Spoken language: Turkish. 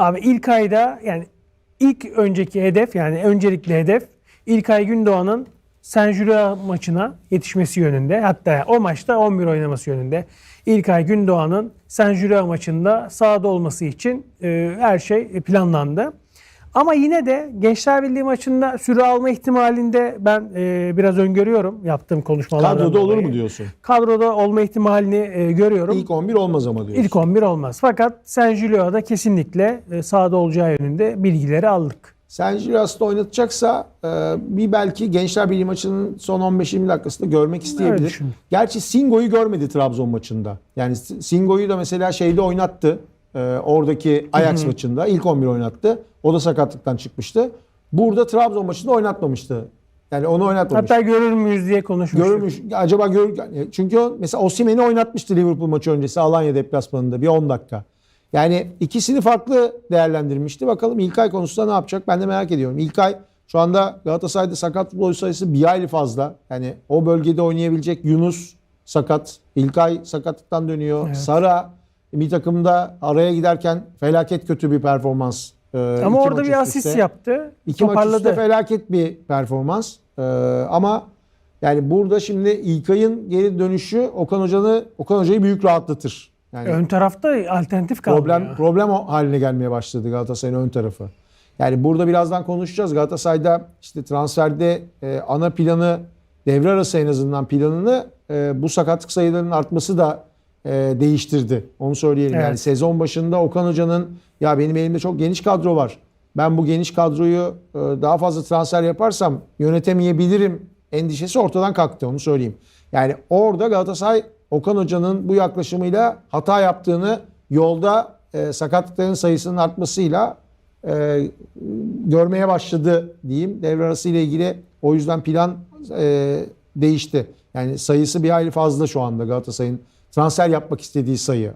Abi ilk ayda yani ilk önceki hedef yani öncelikli hedef İlkay Gündoğan'ın Julian maçına yetişmesi yönünde. Hatta o maçta 11 oynaması yönünde. İlkay Gündoğan'ın Julian maçında sahada olması için e, her şey planlandı. Ama yine de Gençler Birliği maçında süre alma ihtimalinde ben e, biraz öngörüyorum yaptığım konuşmalardan Kadroda olur mu diyorsun? Kadroda olma ihtimalini e, görüyorum. İlk 11 olmaz ama diyorsun. İlk 11 olmaz. Fakat San Julio'da kesinlikle e, sahada olacağı yönünde bilgileri aldık. Sen Jiras'ta oynatacaksa e, bir belki Gençler Birliği maçının son 15-20 dakikasında görmek isteyebilir. düşündüm. Gerçi Singo'yu görmedi Trabzon maçında. Yani Singo'yu da mesela şeyde oynattı. E, oradaki Ajax maçında ilk 11 oynattı. O da sakatlıktan çıkmıştı. Burada Trabzon maçında oynatmamıştı. Yani onu oynatmamış. Hatta görür müyüz diye konuşmuştuk. Görmüş. Acaba gör çünkü o mesela Osimhen'i oynatmıştı Liverpool maçı öncesi Alanya deplasmanında bir 10 dakika. Yani ikisini farklı değerlendirmişti. Bakalım İlkay konusunda ne yapacak? Ben de merak ediyorum. İlkay şu anda Galatasaray'da sakat futbolcu sayısı bir aylı fazla. Yani o bölgede oynayabilecek Yunus sakat. İlkay sakatlıktan dönüyor. Evet. Sara bir takımda araya giderken felaket kötü bir performans. Ee, Ama orada maç bir asist üste. yaptı. İki maç üstte toparladı. felaket bir performans. Ee, ama yani burada şimdi İlkay'ın geri dönüşü Okan Hoca'nı Okan Hoca'yı büyük rahatlatır. Yani Ön tarafta alternatif kaldı. problem ya. problem haline gelmeye başladı Galatasaray'ın ön tarafı. Yani burada birazdan konuşacağız. Galatasaray'da işte transferde e, ana planı devre arası en azından planını e, bu sakatlık sayılarının artması da e, değiştirdi. Onu söyleyelim. Evet. Yani sezon başında Okan Hoca'nın ya benim elimde çok geniş kadro var. Ben bu geniş kadroyu e, daha fazla transfer yaparsam yönetemeyebilirim endişesi ortadan kalktı onu söyleyeyim. Yani orada Galatasaray Okan Hoca'nın bu yaklaşımıyla hata yaptığını yolda e, sakatlıkların sayısının artmasıyla e, görmeye başladı diyeyim. Devre arası ile ilgili o yüzden plan e, değişti. Yani sayısı bir hayli fazla şu anda Galatasaray'ın transfer yapmak istediği sayı.